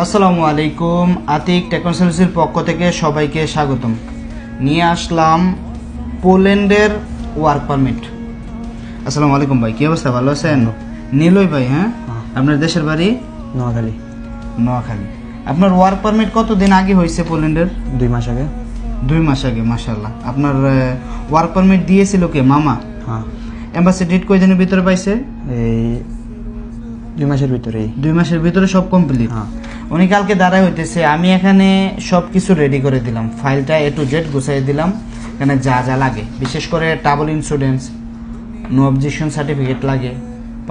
আসসালামু আলাইকুম। আতিক টেকনোসেলসির পক্ষ থেকে সবাইকে স্বাগতম। নিয়ে আসলাম পোল্যান্ডের ওয়ার্ক পারমিট। আসসালামু আলাইকুম ভাই কি অবস্থা? ভালো আছেন? নীলয় ভাই হ্যাঁ? হ্যাঁ। আপনার দেশের বাড়ি? নোয়াখালী। নোয়াখালী। আপনার ওয়ার্ক পারমিট কতদিন আগে হয়েছে পোল্যান্ডের? দুই মাস আগে। দুই মাস আগে মাসাল্লাহ আপনার ওয়ার্ক পারমিট দিয়েছিল কে? মামা? হ্যাঁ। এম্বাসি ডেট কয়দিনের ভিতরে পাইছে? এই দুই মাসের ভিতরেই। দুই মাসের ভিতরে সব কমপ্লিট হ্যাঁ। উনি কালকে দাঁড়ায় হইতেছে আমি এখানে সব কিছু রেডি করে দিলাম। ফাইলটা এ টু জেড গুছাই দিলাম এখানে যা যা লাগে। বিশেষ করে travel insurance no objection certificate লাগে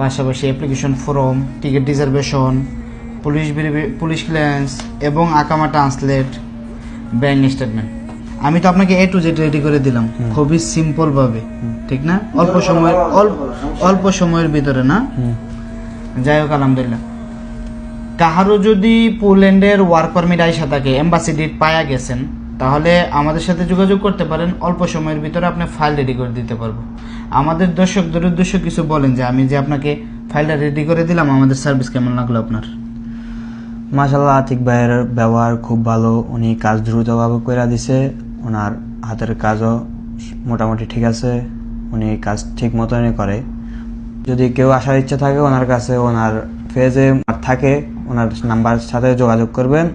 পাশাপাশি application form ticket reservation police police clearance এবং আকামা ট্রান্সলেট ব্যাংক স্টেটমেন্ট আমি তো আপনাকে এ টু জেড রেডি করে দিলাম খুবই সিম্পলভাবে ঠিক না? অল্প সময়ের অল্প অল্প সময়ের ভিতরে না? যাই হোক আলহামদুলিল্লাহ। কাহারও যদি পোল্যান্ডের ওয়ার্ক পারমিট আইসা থাকে এম্বাসি ডেট পায়া গেছেন, তাহলে আমাদের সাথে যোগাযোগ করতে পারেন। অল্প সময়ের ভিতরে আপনি ফাইল রেডি করে দিতে পারব। আমাদের দর্শকদের উদ্দেশ্য কিছু বলেন যে, আমি যে আপনাকে ফাইলটা রেডি করে দিলাম, আমাদের সার্ভিস কেমন লাগল আপনার? মাশাল্লাহ আতিক ভাইয়ের ব্যবহার খুব ভালো। উনি কাজ দ্রুতভাবে করে দিছে। ওনার হাতের কাজও মোটামুটি ঠিক আছে। উনি কাজ ঠিক মতনই করে। যদি কেউ আসার ইচ্ছা থাকে ওনার কাছে, ওনার ফেজে থাকে ওনার নাম্বার সাথে যোগাযোগ করবেন।